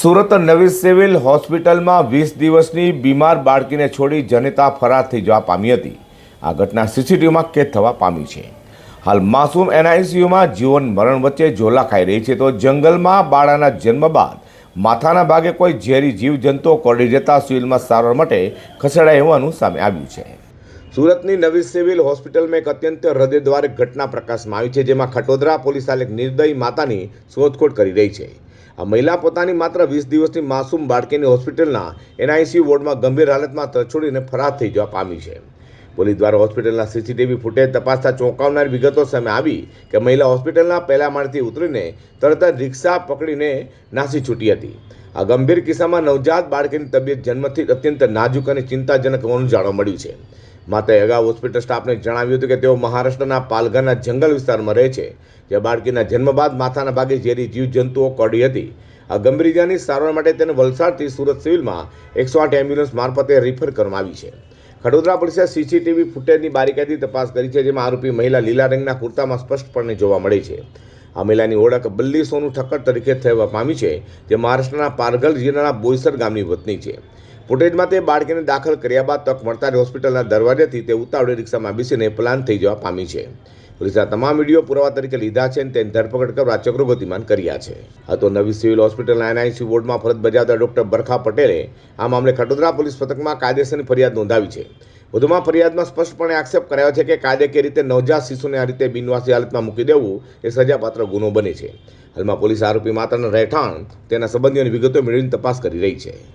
સુરત નવી સિવિલ હોસ્પિટલમાં વીસ દિવસની બીમાર બાળકીને છોડી જનતા ફરાર થઈ જવા પામી હતી. આ ઘટના સીસીટીવીમાં કેદ થવા પામી છે. હાલ માસૂમ એનઆઈસીયુમાં જીવન મરણ વચ્ચે ઝોલા ખાઈ રહી છે તો જંગલમાં બાળાના જન્મ બાદ માથાના ભાગે કોઈ ઝેરી જીવજંતુઓ કરડી જતા સિવિલમાં સારવાર માટે ખસેડાય હોવાનું સામે આવ્યું છે. સુરતની નવી સિવિલ હોસ્પિટલમાં એક અત્યંત હૃદયદ્વારક ઘટના પ્રકાશમાં આવી છે જેમાં ખટોદરા પોલીસ એક નિર્દયી માતાની શોધખોળ કરી રહી છે. આ મહિલા પોતાની માત્ર વીસ દિવસની માસૂમ બાળકીની હોસ્પિટલના એનઆઈસીયુ વોર્ડમાં ગંભીર હાલતમાં તરછોડીને ફરાર થઈ જવા પામી છે. પોલીસ દ્વારા હોસ્પિટલના સીસીટીવી ફૂટેજ તપાસતા ચોંકાવનારી વિગતો સામે આવી કે મહિલા હોસ્પિટલના પહેલા માળથી ઉતરીને તરત જ રિક્ષા પકડીને નાસી છૂટી હતી. આ ગંભીર કિસ્સામાં નવજાત બાળકીની તબિયત જન્મથી અત્યંત નાજુક અને ચિંતાજનક હોવાનું જાણવા મળ્યું છે. માતાએ અગાઉ હોસ્પિટલ સ્ટાફને જણાવ્યું હતું કે તેઓ મહારાષ્ટ્રના પાલઘરના જંગલ વિસ્તારમાં રહે છે જે બાળકીના જન્મ બાદ માથાના ભાગે ઝેરી જીવજંતુઓ કરડી હતી. આ ગંભીર ઇજાની સારવાર માટે તેને વલસાડથી સુરત સિવિલમાં એકસો આઠ એમ્બ્યુલન્સ મારફતે રિફર કરવામાં આવી છે. ખડોદરા પોલીસે સીસીટીવી ફૂટેજની બારીકાઈથી તપાસ કરી છે, જેમાં આરોપી મહિલા લીલા રંગના કુર્તામાં સ્પષ્ટપણે જોવા મળે છે. આ ઓળખ બલ્લી સોનું ઠક્કર તરીકે થવા પામી છે, જે મહારાષ્ટ્રના પારઘર જિલ્લાના બોઈસર ગામની વતની છે. ફૂટેજમાં તે બાળકીને દાખલ કર્યા બાદ તક મળતા હોસ્પિટલના દરવાજેથી તે ઉતાવળે રિક્ષામાં બેસીને પ્લાન થઈ જવા પામી છે. પોલીસે તમામ વીડિયો પુરાવા તરીકે લીધા છે અને તેની ધરપકડ કરવા ચક્રો કર્યા છે. આ તો નવી સિવિલ હોસ્પિટલના એનઆઈસી વોર્ડમાં ફરજ બજાવતા ડોક્ટર બરખા પટેલે આ મામલે ખટોદરા પોલીસ પથકમાં કાયદેસરની ફરિયાદ નોંધાવી છે. વધુમાં ફરિયાદમાં સ્પષ્ટપણે આક્ષેપ કરાયો છે કે કાયદેકીય રીતે નવજાત શિશુને આ રીતે બિનવાસી હાલતમાં મૂકી દેવું એ સજાપાત્ર ગુનો બને છે. હાલમાં પોલીસ આરોપી માતાના રહેઠાણ તેના સંબંધીઓની વિગતો મેળવીને તપાસ કરી રહી છે.